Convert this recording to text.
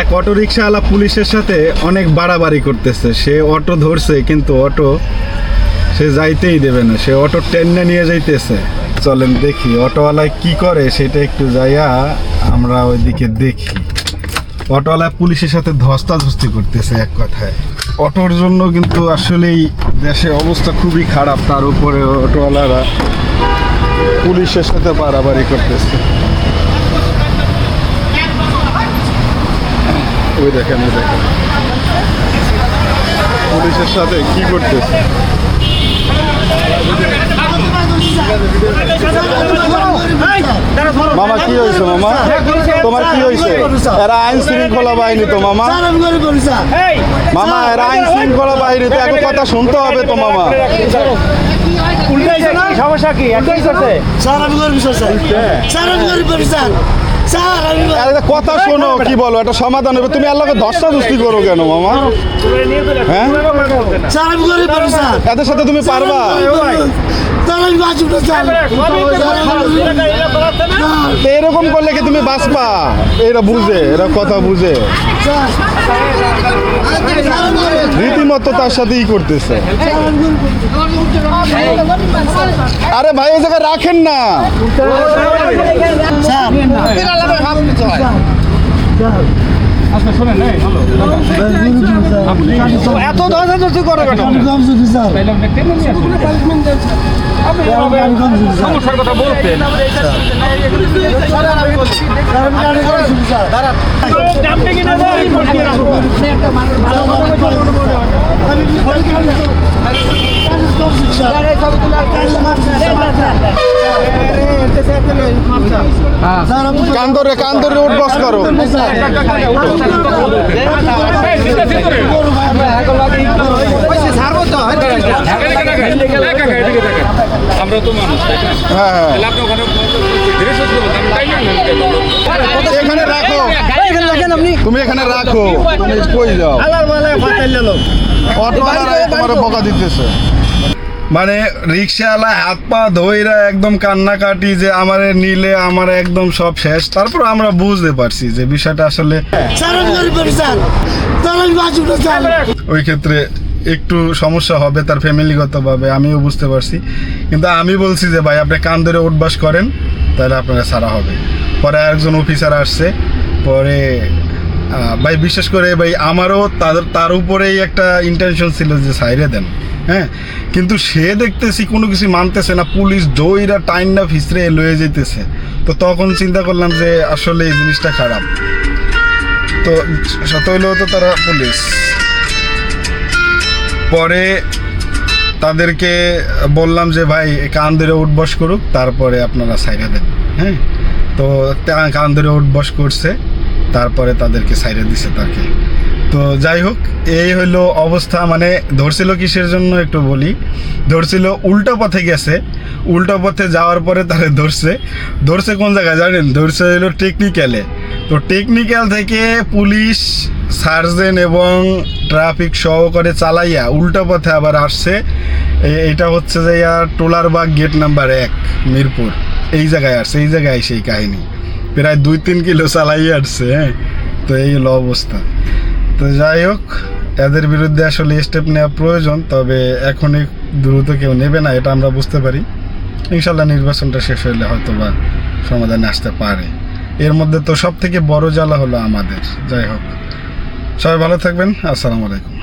এক অটো রিক্সাওয়ালা পুলিশের সাথে অনেক বাড়াবাড়ি করতেছে। সে অটো ধরছে, কিন্তু অটো সে যাইতেই দেবে না। সে অটো টেনে নিয়ে যাইতেছে। চলেন দেখি অটোওয়ালায় কি করে, সেটা একটু যাইয়া আমরা ওইদিকে দেখি। অটোওয়ালা পুলিশের সাথে ধস্তাধস্তি করতেছে এক কথায়। অটোর জন্য কিন্তু আসলেই দেশে অবস্থা খুবই খারাপ, তার উপরে অটোওয়ালারা পুলিশের সাথে বাড়াবাড়ি করতেছে। ওই দেখেন ওই দেখেন। পুলিশের সাথে কি করতেছে? মামা কি হয়েছে মামা? তোমার কি হয়েছে? এরা আইন শৃঙ্খলা বাহিনী তো মামা। মামা এরা আইন শৃঙ্খলা বাহিনী তো এখন কথা শুনতে হবে তো মামা। সমস্যা কি? একই করছে? আরে এটা কথা শোনো কি বলো একটা সমাধান হবে। তুমি আল্লাহকে দশটা দুষ্টি করো কেন মামা? হ্যাঁ? এদের সাথে তুমি পারবা? এরকম করলে কি তুমি বাঁচবা? এরা বুঝে এরা কথা বুঝে। রীতিমতো তার সাথে ই করতেছে। আরে ভাই এই জায়গায় রাখেন না। এত ধরাধরি করে কেন সমস্যার কথা বলতেন। কান্দরে কান্দরে করো সুস্থ তাই না এখানে রাখো। তুমি এখানে রাখো। তুমি কই যাও? তোমার বকা দিতেছে। মানে রিক্সাওয়ালা হাত পা ধইরা একদম কান্নাকাটি যে আমার নিলে আমার একদম সব শেষ। তারপর আমরা বুঝতে পারছি যে বিষয়টা আসলে ওই ক্ষেত্রে একটু সমস্যা হবে তার ফ্যামিলিগতভাবে আমিও বুঝতে পারছি। কিন্তু আমি বলছি যে ভাই আপনি কান ধরে উঠবাস করেন তাহলে আপনারা সারা হবে। পরে একজন অফিসার আসছে পরে ভাই বিশেষ করে ভাই আমারও তার তার উপরেই একটা ইন্টেনশন ছিল যে সাইরে দেন। হ্যাঁ কিন্তু সে দেখতেছি কোনো কিছু মানতেছে না, পুলিশ জয়রা টাইনটা ফিসরে লয়ে যেতেছে তো তখন চিন্তা করলাম যে আসলে এই জিনিসটা খারাপ। তো সত হইলেও তো তারা পুলিশ। পরে তাদেরকে বললাম যে, ভাই কান ধরে উঠবস করুক, তারপরে আপনারা সাইডে দেন। হ্যাঁ তো কান ধরে উঠবস করছে, তারপরে তাদেরকে সাইডে দিছে তাকে। তো যাই হোক, এই হইল অবস্থা মানে ধরছিল কিসের জন্য একটু বলি। ধরছিল উল্টো পথে গেছে, উল্টো পথে যাওয়ার পরে তারে ধরছে। ধরছে কোন জায়গায় জানেন? ধরছে হইল টেকনিক্যালে তো টেকনিক্যাল থেকে পুলিশ সার্জেন এবং ট্রাফিক সহকারে চালাইয়া উল্টো পথে আবার আসছে। এটা হচ্ছে যে টোলারবাগ গেট নাম্বার এক, মিরপুর। এই জায়গায় আসছে, এই জায়গায় সেই কাহিনী। প্রায় দুই তিন কিলো চালাই আসছে হ্যাঁ। তো এই হলো অবস্থা। তো যাই হোক, এদের বিরুদ্ধে আসলে স্টেপ নেওয়া প্রয়োজন, তবে এখনই দ্রুত কেউ নেবে না, এটা আমরা বুঝতে পারি। ইনশাল্লাহ নির্বাচনটা শেষ হইলে হয়তো বা সমাধানে আসতে পারে। এর মধ্যে তো সব থেকে বড় জ্বালা হলো আমাদের। যাই হোক, সবাই ভালো থাকবেন, আসসালামু আলাইকুম।